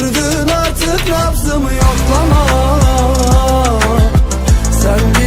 Götürdün artık nabzımı yoklama. Sen